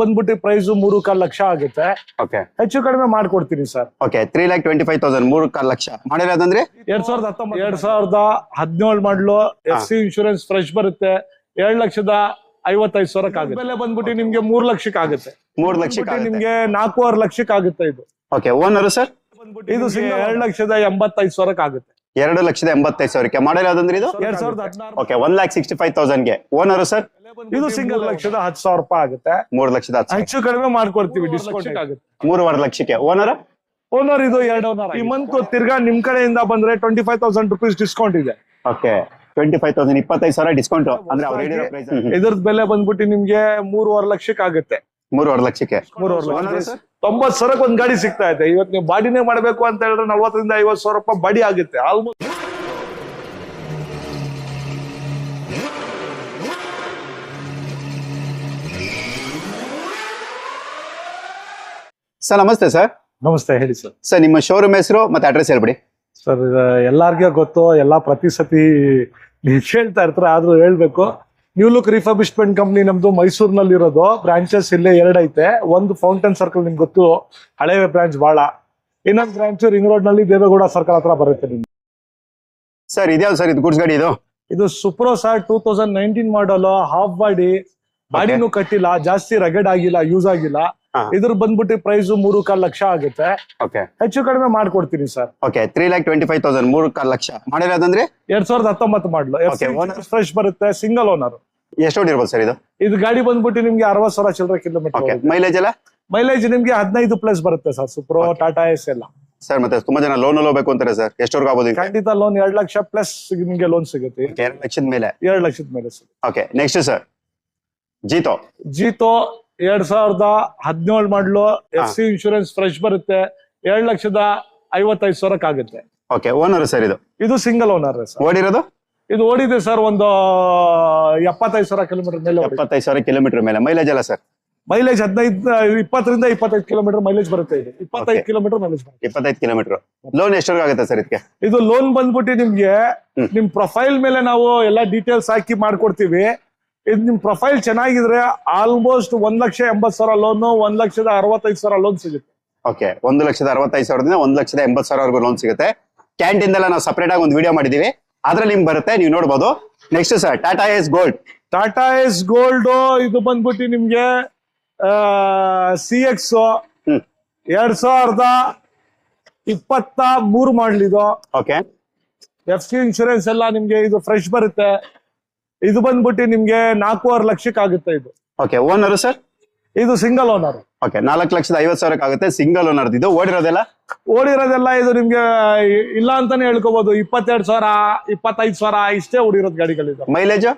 ಬಂದ್ಬಿಟ್ಟು ಪ್ರೈಸ್ ಮೂರು ಕಾಲ್ ಲಕ್ಷ ಆಗುತ್ತೆ. ಓಕೆ ಹೆಚ್ಚು ಕಡಿಮೆ ಮಾಡ್ಕೊಡ್ತೀನಿ sir. Okay three lakh twenty five thousand ಮೂರು ಕಾಲ್ ಲಕ್ಷ. ಮಾಡಿರೋದಂದ್ರೆ ಎರಡ್ ಸಾವಿರದ ಹತ್ತೊಂಬತ್ತು. ಎರಡ್ ಸಾವಿರದ ಹದಿನೇಳು ಮಾಡ್ಲು ಎಫ್ ಸಿ ಇನ್ಶೂರೆನ್ಸ್ ಫ್ರೆಶ್ ಬರುತ್ತೆ. ಎರಡ್ ಲಕ್ಷದ ಐವತ್ತೈದು ಸಾವಿರಕ್ಕೆ ಆಗುತ್ತೆ. ಬೆಲೆ ಬಂದ್ಬಿಟ್ಟು ನಿಮ್ಗೆ ಮೂರ್ ಲಕ್ಷಕ್ಕೆ ಆಗುತ್ತೆ. ಮೂರ್ ಲಕ್ಷ ನಿಮ್ಗೆ ನಾಲ್ಕು ನಿಮ್ಗೆ ನಾಲ್ಕೂವರೆ ಲಕ್ಷಕ್ಕೆ ಆಗುತ್ತೆ ಇದು. Okay owner sir? ಇದು ಎರಡ್ ಲಕ್ಷದ ಎಂಬತ್ತೈದು ಸಾವಿರಕ್ಕೆ ಆಗುತ್ತೆ. ಎರಡು ಲಕ್ಷದ ಎಂಬತ್ತೈದು ಸಾವಿರಕ್ಕೆ. ಮಾಡಲ್ ಯಾವ್ದಂದ್ರೆ ಇದು? ಎರಡ್ ಸಾವಿರದ ಹದಿನಾರು. Okay one lakh sixty five ತೌಸಂಡ್ಗೆ owner sir ಇದು ಸಿಂಗಲ್ ಲಕ್ಷದ ಹತ್ತು ಸಾವಿರ ರೂಪಾಯಿ ಆಗುತ್ತೆ. ಮೂರು ಲಕ್ಷದ ಹತ್ತು ಸಾವಿರ. ಹೆಚ್ಚು ಕಡಿಮೆ ಮಾಡ್ಕೊಡ್ತೀವಿ ಡಿಸ್ಕೌಂಟ್ ಆಗುತ್ತೆ. ಮೂರುವರೆ ಲಕ್ಷಕ್ಕೆ. ಓನರ್ ಓನರ್ ಇದು ಎರಡು ಓನರ್ ಈ ಮಂತ್ ತಿರ್ಗಾ ನಿಮ್ ಕಡೆಯಿಂದ ಬಂದ್ರೆ twenty five thousand rupees discount ಇದೆ. ಓಕೆ ಟ್ವೆಂಟಿ ಫೈವ್ ತೌಸಂಡ್ ಇಪ್ಪತ್ತೈದು ಸಾವಿರ ಡಿಸ್ಕೌಂಟ್ ಅಂದ್ರೆ ಅವ್ರು ಹೇಳಿರೋ ಪ್ರೈಸ್ ಇದ್ರದ್ ಬೆಲೆ ಬಂದ್ಬಿಟ್ಟು ನಿಮ್ಗೆ ಮೂರುವರೆ ಲಕ್ಷಕ್ಕೆ ಆಗುತ್ತೆ. ಮೂರುವರೆ ಲಕ್ಷಕ್ಕೆ. ಮೂರುವರೆ ಓನರ್ ಲಕ್ಷ ಸರ್ ತೊಂಬತ್ ಸಾವಿರಕ್ಕೆ ಒಂದು ಗಾಡಿ ಸಿಗ್ತಾ ಇದೆ. ಇವತ್ತು ನೀವು ಬಾಡಿನೇ ಮಾಡಬೇಕು ಅಂತ ಹೇಳಿದ್ರೆ ನಲ್ವತ್ತರಿಂದ ಐವತ್ತು ಸಾವಿರ ರೂಪಾಯಿ ಬಾಡಿ ಆಗುತ್ತೆ. ಆಲ್ಮೋಸ್ಟ್ ಸರ್ ನಮಸ್ತೆ ಸರ್. ನಮಸ್ತೆ ಹೇಳಿ ಸರ್. ಸರ್ ನಿಮ್ಮ ಶೋರೂಮ್ ಹೆಸರು ಮತ್ತೆ ಅಡ್ರೆಸ್ ಹೇಳ್ಬಿಡಿ. ಸರ್ ಎಲ್ಲಾರ್ಗೆ ಗೊತ್ತು ಎಲ್ಲಾ ಪ್ರತಿ ಸತಿ ನೀವು ಹೇಳ್ತಾ ಇರ್ತಾರೆ ಆದ್ರೂ ಹೇಳ್ಬೇಕು. ನ್ಯೂ ಲುಕ್ ರಿಫರ್ಬಿಶ್ಮೆಂಟ್ ಕಂಪ್ನಿ ನಮ್ದು ಮೈಸೂರಿನಲ್ಲಿ ಇರೋದು ಬ್ರಾಂಚಸ್ ಇಲ್ಲೇ ಎರಡೈತೆ ಒಂದು ಫೌಂಟೇನ್ ಸರ್ಕಲ್ ನಿಮ್ಗೆ ಗೊತ್ತು ಹಳೆ ಬ್ರಾಂಚ್ ಬಹಳ ಇನ್ನೊಂದು ಬ್ರಾಂಚ್ ರಿಂಗ್ ರೋಡ್ನಲ್ಲಿ ದೇವೇಗೌಡ ಸರ್ಕಲ್ ಹತ್ರ ಬರುತ್ತೆ ನಿಮ್ಗೆ ಸರ್ ಇದ್ಯಾವ್ದು ಸರ್ ಇದು ಗುಡ್ಸ್ ಗಾಡಿ ಇದು ಇದು Supro sir two thousand nineteen model half body ಬಾಡಿನೂ ಕಟ್ಟಿಲ್ಲ ಜಾಸ್ತಿ ರಗಡ್ ಆಗಿಲ್ಲ ಯೂಸ್ ಆಗಿಲ್ಲ. ಇದ್ರ ಬಂದ್ಬಿಟ್ಟು ಪ್ರೈಸ್ ಮೂರು ಕಾಲ್ ಲಕ್ಷ ಆಗುತ್ತೆ. ಹೆಚ್ಚು ಕಡಿಮೆ ಮಾಡ್ಕೊಡ್ತೀನಿ sir okay three lakh twenty five thousand ಮೂರು ಕಾಲ್ ಲಕ್ಷ. ಮಾಡಿಲ್ಲ ಅದಂದ್ರೆ ಎರಡ್ ಸಾವಿರದ ಹತ್ತೊಂಬತ್ತು ಮಾಡ್ಲು. ಫ್ರೆಶ್ ಬರುತ್ತೆ ಸಿಂಗಲ್ ಓನರ್ ಎಷ್ಟು ಓಡಿರ್ಬೋದು ಸರ್ ಇದು? ಇದು ಗಾಡಿ ಬಂದ್ಬಿಟ್ಟು ನಿಮ್ಗೆ ಅರವತ್ ಸಾವಿರ ಚಿಲ್ಲರೆ ಓಕೆ ಕಿಲೋಮೀಟರ್ ಮೈಲೇಜ್ ಎಲ್ಲ? ಮೈಲೇಜ್ ನಿಮ್ಗೆ ಹದಿನೈದು ಪ್ಲಸ್ ಬರುತ್ತೆ ಸರ್ ಸುಪ್ರೋ ಟಾಟಾ ಎಸ್ ಎಲ್ಲ. ಸರ್ ಮತ್ತೆ ತುಂಬಾ ಜನ ಲೋನ್ ಹೋಗ್ಬೇಕು ಅಂತಾರೆ ಸರ್ ಎಷ್ಟವರೆಗೂ ಆಗ್ಬೋದು ಖಂಡಿತ ಲೋನ್ ಎರಡು ಲಕ್ಷ ಪ್ಲಸ್ ನಿಮ್ಗೆ ಲೋನ್ ಸಿಗುತ್ತೆ. ಎರಡು ಲಕ್ಷದ ಮೇಲೆ. ಎರಡು ಲಕ್ಷದ ಮೇಲೆ sir okay next sir Jeeto. Jeeto ಎರಡ್ ಸಾವಿರದ ಹದಿನೇಳು ಮಾಡ್ಲು ಎಫ್ ಸಿ ಇನ್ಶೂರೆನ್ಸ್ ಫ್ರೆಶ್ ಬರುತ್ತೆ. ಎರಡ್ ಲಕ್ಷದ ಐವತ್ತೈದು ಸಾವಿರಕ್ಕೆ ಆಗುತ್ತೆ. ಓಕೆ ಓನರ್ ಸರ್ ಇದು? ಇದು ಸಿಂಗಲ್ ಓನರ್ ಸರ್. ಓಡಿರೋದು? ಇದು ಓಡಿದೆ ಸರ್ ಒಂದು ಎಪ್ಪತ್ತೈದು ಸಾವಿರ ಕಿಲೋಮೀಟರ್ ಮೇಲೆ ಎಪ್ಪತ್ತೈದು ಸಾವಿರ ಕಿಲೋಮೀಟರ್ ಮೇಲೆ. ಮೈಲೇಜ್ ಅಲ್ಲ ಸರ್? ಮೈಲೇಜ್ ಹದಿನೈದು ಇಪ್ಪತ್ತರಿಂದ ಇಪ್ಪತ್ತೈದು ಕಿಲೋಮೀಟರ್ ಮೈಲೇಜ್ ಬರುತ್ತೆ ಇದು. ಇಪ್ಪತ್ತೈದು. ಕಿಲೋಮೀಟರ್ ಮೈಲೇಜ್ ಬರುತ್ತೆ. ಇಪ್ಪತ್ತೈದು ಕಿಲೋಮೀಟರ್. ಲೋನ್ ಎಷ್ಟವರೆಗೂ ಆಗುತ್ತೆ ಸರ್ ಇದಕ್ಕೆ? ಇದು ಲೋನ್ ಬಂದ್ಬಿಟ್ಟು ನಿಮ್ಗೆ. ನಿಮ್ ಪ್ರೊಫೈಲ್ ಮೇಲೆ ನಾವು ಎಲ್ಲ ಡೀಟೇಲ್ಸ್ ಹಾಕಿ ಮಾಡ್ಕೊಡ್ತೀವಿ. ಇದು ನಿಮ್ ಪ್ರೊಫೈಲ್ ಚೆನ್ನಾಗಿದ್ರೆ ಆಲ್ಮೋಸ್ಟ್ ಒಂದ್ ಲಕ್ಷ ಎಂಬತ್ ಸಾವಿರ ಲೋನ್ ಒಂದ್ ಲಕ್ಷದ ಅರವತ್ತೈದು ಸಾವಿರ ಲೋನ್ ಸಿಗುತ್ತೆ. ಓಕೆ ಒಂದ್ ಲಕ್ಷದ ಅರವತ್ತೈದು ಸಾವಿರದಿಂದ ಒಂದು ಲಕ್ಷದ ಎಂಬತ್ ಸಾವಿರವರೆಗೂ ಲೋನ್ ಸಿಗುತ್ತೆ. ಕ್ಯಾಂಟೀನ್ ಎಲ್ಲ ನಾವು ಸಪರೇಟ್ ಆಗಿ ಒಂದು ವಿಡಿಯೋ ಮಾಡಿದೀವಿ. ಅದ್ರಲ್ಲಿ ನಿಮ್ ಬರುತ್ತೆ ನೀವು ನೋಡಬಹುದು next sir Tata Ace gold Tata Ace gold ಇದು ಬಂದ್ಬಿಟ್ಟು ನಿಮ್ಗೆ ಸಿ ಎಕ್ಸ್ ಎರಡ್ ಸಾವಿರದ ಇಪ್ಪತ್ತ ಮೂರು ಮಾಡಲ್ ಇದು ಓಕೆ ಎಫ್ ಸಿ ಇನ್ಶೂರೆನ್ಸ್ ಎಲ್ಲ ನಿಮ್ಗೆ ಇದು ಫ್ರೆಶ್ ಬರುತ್ತೆ. ಇದು ಬಂದ್ಬಿಟ್ಟು ನಿಮ್ಗೆ ನಾಲ್ಕೂವರೆ ಲಕ್ಷಕ್ಕೆ ಆಗುತ್ತೆ ಇದು. ಓಕೆ ಓನರ್ ಸರ್ ಇದು ಸಿಂಗಲ್ ಓನರ್ ಓಕೆ ನಾಲ್ಕು ಲಕ್ಷದ ಐವತ್ತು ಸಾವಿರಕ್ಕೆ ಆಗುತ್ತೆ ಸಿಂಗಲ್ ಓನರ್ ಇದು ಓಡಿರೋದೆಲ್ಲ? ಓಡಿರೋದೆಲ್ಲ ಇದು ನಿಮ್ಗೆ ಇಲ್ಲ ಅಂತಾನೆ ಹೇಳ್ಕೋಬಹುದು ಇಪ್ಪತ್ತೆರಡು ಸಾವಿರ ಇಪ್ಪತ್ತೈದು ಸಾವಿರ ಇಷ್ಟೇ ಓಡಿರೋದು ಗಾಡಿಗಳಿದೆ ಮೈಲೇಜ್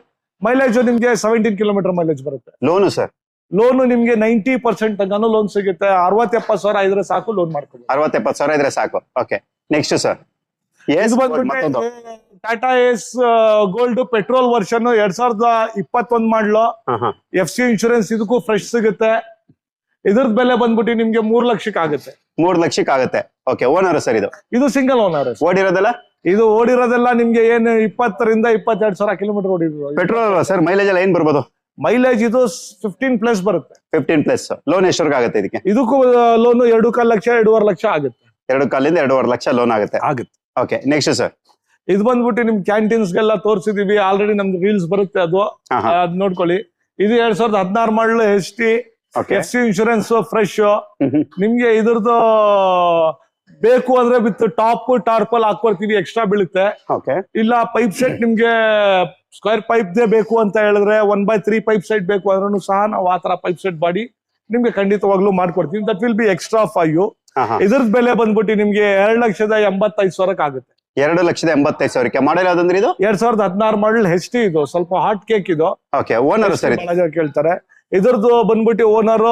ಮೈಲೇಜ್ ನಿಮ್ಗೆ ಸೆವೆಂಟೀನ್ ಕಿಲೋಮೀಟರ್ ಮೈಲೇಜ್ ಬರುತ್ತೆ. ಲೋನು ಸರ್ ಲೋನ್ ನಿಮ್ಗೆ ನೈಂಟಿ ಪರ್ಸೆಂಟ್ ತನಕ ಲೋನ್ ಸಿಗುತ್ತೆ. ಅರವತ್ ಎಪ್ಪತ್ತು ಸಾವಿರ ಇದ್ರೆ ಸಾಕು ಲೋನ್ ಮಾಡ್ಕೋಬಹುದು ಅರವತ್ತೆಪ್ಪತ್ತು ಸಾವಿರ ಇದ್ರೆ ಸಾಕು. ಓಕೆ ನೆಕ್ಸ್ಟ್ ಸರ್ ಎಸ್ ಮತ್ತೊಂದು. Tata Ace gold petrol version ಎರಡ್ ಸಾವಿರದ ಇಪ್ಪತ್ತೊಂದ್ ಮಾಡ್ಲು. ಎಫ್ ಸಿ ಇನ್ಶೂರೆನ್ಸ್ ಇದಕ್ಕೂ ಫ್ರೆಶ್ ಸಿಗುತ್ತೆ. ಇದ್ರದ್ ಬೆಲೆ ಬಂದ್ಬಿಟ್ಟು ನಿಮ್ಗೆ ಮೂರ್ ಲಕ್ಷಕ್ಕೆ ಆಗುತ್ತೆ. ಮೂರ್ ಲಕ್ಷಕ್ಕೆ ಆಗುತ್ತೆ. ಓಕೆ ಓನರ್ ಸರ್ ಇದು. ಇದು ಸಿಂಗಲ್ ಓನರ್ ಓಡಿರೋದಲ್ಲ? ಇದು ಓಡಿರೋದೆಲ್ಲ ನಿಮ್ಗೆ ಏನ್ ಇಪ್ಪತ್ತರಿಂದ ಇಪ್ಪತ್ತೆರಡು ಸಾವಿರ ಕಿಲೋಮೀಟರ್ ಓಡಿರೋ ಪೆಟ್ರೋಲ್ ಸರ್ ಮೈಲೇಜ್ ಎಲ್ಲ ಏನ್ ಬರ್ಬೋದು? ಮೈಲೇಜ್ ಇದು ಫಿಫ್ಟೀನ್ ಪ್ಲಸ್ ಬರುತ್ತೆ. ಫಿಫ್ಟೀನ್ ಪ್ಲಸ್ ಲೋನ್ ಎಷ್ಟು ಆಗುತ್ತೆ ಇದಕ್ಕೆ? ಇದಕ್ಕೂ ಲೋನ್ ಎರಡು ಕಾಲ್ ಲಕ್ಷ ಎರಡೂವರೆ ಲಕ್ಷ ಆಗುತ್ತೆ. ಎರಡು ಕಾಲಿಂದ ಎರಡೂವರೆ ಲಕ್ಷ ಲೋನ್ ಆಗುತ್ತೆ. ಆಗುತ್ತೆ. ಓಕೆ ನೆಕ್ಸ್ಟ್ ಸರ್ ಇದು ಬಂದ್ಬಿಟ್ಟು ನಿಮ್ ಕ್ಯಾಂಟೀನ್ಸ್ಗೆಲ್ಲ ತೋರಿಸಿದೀವಿ. ಆಲ್ರೆಡಿ ನಮ್ದು ರೀಲ್ಸ್ ಬರುತ್ತೆ ಅದು. ಅದ್ ನೋಡ್ಕೊಳ್ಳಿ. ಇದು ಎರಡ್ ಸಾವಿರದ ಹದಿನಾರು ಮಾಡಲು S T S F C insurance fresh ನಿಮ್ಗೆ ಇದ್ರದ್ದು ಬೇಕು ಅಂದ್ರೆ ವಿತ್ ಟಾಪ್ ಟಾರ್ಪಲ್ ಹಾಕೊಡ್ತೀವಿ ಎಕ್ಸ್ಟ್ರಾ ಬೀಳುತ್ತೆ. ಇಲ್ಲ ಪೈಪ್ ಸೆಟ್ ನಿಮ್ಗೆ ಸ್ಕ್ವೇರ್ ಪೈಪ್ ದೇ ಬೇಕು ಅಂತ ಹೇಳಿದ್ರೆ one by three pipe set ಬೇಕು. ಅಂದ್ರೂ ಸಹ ನಾವು ಆ ತರ ಪೈಪ್ ಸೆಟ್ ಮಾಡಿ ನಿಮ್ಗೆ ಖಂಡಿತವಾಗ್ಲೂ ಮಾಡ್ಕೊಡ್ತೀವಿ. That will be extra for you ಇದ್ರದ್ ಬೆಲೆ ಬಂದ್ಬಿಟ್ಟು ನಿಮ್ಗೆ ಎರಡ್ ಲಕ್ಷದ ಎಂಬತ್ತೈದು ಸಾವಿರಕ್ಕೆ ಆಗುತ್ತೆ ಎರಡು ಲಕ್ಷದ ಎಂಬತ್ತೈದು ಸಾವಿರಕ್ಕೆ. ಮಾಡಲ್ ಯಾವ್ದಂದ್ರೆ ಇದು? ಎರಡ್ ಸಾವಿರದ ಹದಿನಾರು ಮಾಡಲ್ ಹೆಚ್ ಟಿ ಇದು. ಸ್ವಲ್ಪ ಹಾಟ್ ಕೇಕ್ ಇದು. ಓಕೆ ಓನರ್ ಸರಿ ಇದು ಬಹಳ ಜನ ಕೇಳ್ತಾರೆ. ಇದ್ರದ್ದು ಬಂದ್ಬಿಟ್ಟು ಓನರ್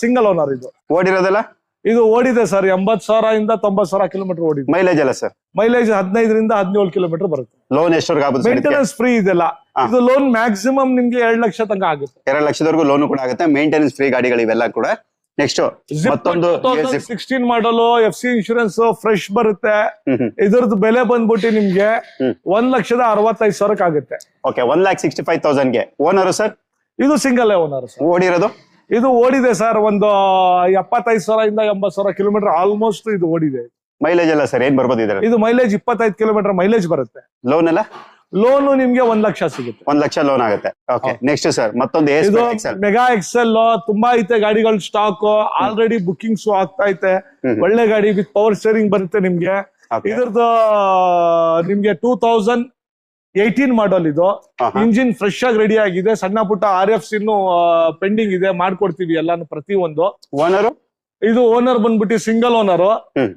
ಸಿಂಗಲ್ ಓನರ್ ಇದು. ಓಡಿರೋದಲ್ಲ? ಇದು ಓಡಿದೆ ಸರ್ ಎಂಬತ್ ಸಾವಿರ ಇಂದ ತೊಂಬತ್ ಸಾವಿರ ಕಿಲೋಮೀಟರ್ ಓಡಿದೆ. ಮೈಲೇಜ್ ಅಲ್ಲ ಸರ್ ಮೈಲೇಜ್ ಹದಿನೈದರಿಂದ ಹದಿನೇಳು ಕಿಲೋಮೀಟರ್ ಬರುತ್ತೆ. ಲೋನ್ ಎಷ್ಟವರೆಗೂ ಆಗುತ್ತೆ? ಮೇಂಟೆನೆನ್ಸ್ ಫ್ರೀ ಇದೆಲ್ಲ. ಇದು ಲೋನ್ ಮ್ಯಾಕ್ಸಿಮಮ್ ನಿಮ್ಗೆ ಎರಡ್ ಲಕ್ಷ ತನಕ ಆಗುತ್ತೆ. ಎರಡು ಲಕ್ಷದವರೆಗೂ ಲೋನ್ ಕೂಡ ಆಗುತ್ತೆ. ಮೇಂಟೆನೆನ್ಸ್ ಫ್ರೀ ಗಾಡಿಗಳು ಇವೆಲ್ಲ ಕೂಡ. ನೆಕ್ಸ್ಟ್ ಮತ್ತೊಂದು ಸಿಕ್ಸ್ಟೀನ್ ಮಾಡಲು ಎಫ್ ಸಿ ಇನ್ಶೂರೆನ್ಸ್ ಫ್ರೆಶ್ ಬರುತ್ತೆ. ಇದ್ರದ್ದು ಬೆಲೆ ಬಂದ್ಬಿಟ್ಟು ನಿಮ್ಗೆ. ಒಂದ್ ಲಕ್ಷದ ಅರವತ್ತೈದು ಸಾವಿರಕ್ಕೆ ಆಗುತ್ತೆ. Okay one lakh sixty five ತೌಸಂಡ್ಗೆ owner sir ಇದು ಸಿಂಗಲ್ ಓನರ್ ಸರ್ ಓಡಿರೋದು? ಇದು ಓಡಿದೆ ಸರ್ ಒಂದು ಎಪ್ಪತ್ತೈದು ಸಾವಿರದಿಂದ ಎಂಬತ್ತು ಸಾವಿರ ಕಿಲೋಮೀಟರ್ ಆಲ್ಮೋಸ್ಟ್ ಇದು ಓಡಿದೆ. ಮೈಲೇಜ್ ಎಲ್ಲ ಸರ್ ಏನ್ ಬರ್ಬೋದು ಇದು ಮೈಲೇಜ್ ಇಪ್ಪತ್ತೈದು ಕಿಲೋಮೀಟರ್ ಮೈಲೇಜ್ ಬರುತ್ತೆ. ಲೋನ್ ಎಲ್ಲ? ಲೋನು ನಿಮ್ಗೆ ಒಂದ್ ಲಕ್ಷ ಸಿಗುತ್ತೆ. ಒಂದ್ ಲಕ್ಷ ಲೋನ್ ಆಗುತ್ತೆ. ಓಕೆ ನೆಕ್ಸ್ಟ್ ಸರ್ ಮತ್ತೊಂದು ಇದು ಮೆಗಾ ಎಕ್ಸೆಲ್ ತುಂಬಾ ಐತೆ ಗಾಡಿಗಳ ಸ್ಟಾಕ್ ಆಲ್ರೆಡಿ ಬುಕಿಂಗ್ಸ್ ಆಗ್ತಾ ಐತೆ. ಒಳ್ಳೆ ಗಾಡಿ ವಿತ್ ಪವರ್ ಸ್ಟೇರಿಂಗ್ ಬರುತ್ತೆ ನಿಮ್ಗೆ. ಇದ್ರದ್ದು ನಿಮ್ಗೆ ಟೂ ತೌಸಂಡ್ ಏಯ್ಟೀನ್ ಮಾಡಲ್ ಇದು. ಇಂಜಿನ್ ಫ್ರೆಶ್ ಆಗಿ ರೆಡಿ ಆಗಿದೆ. ಸಣ್ಣ ಪುಟ್ಟ ಆರ್ ಎಫ್ ಇನ್ನು ಪೆಂಡಿಂಗ್ ಇದೆ. ಮಾಡ್ಕೊಡ್ತೀವಿ ಎಲ್ಲಾನು ಪ್ರತಿ ಒಂದು ಓನರ್ ಇದು ಓನರ್ ಬಂದ್ಬಿಟ್ಟು ಸಿಂಗಲ್ ಓನರ್.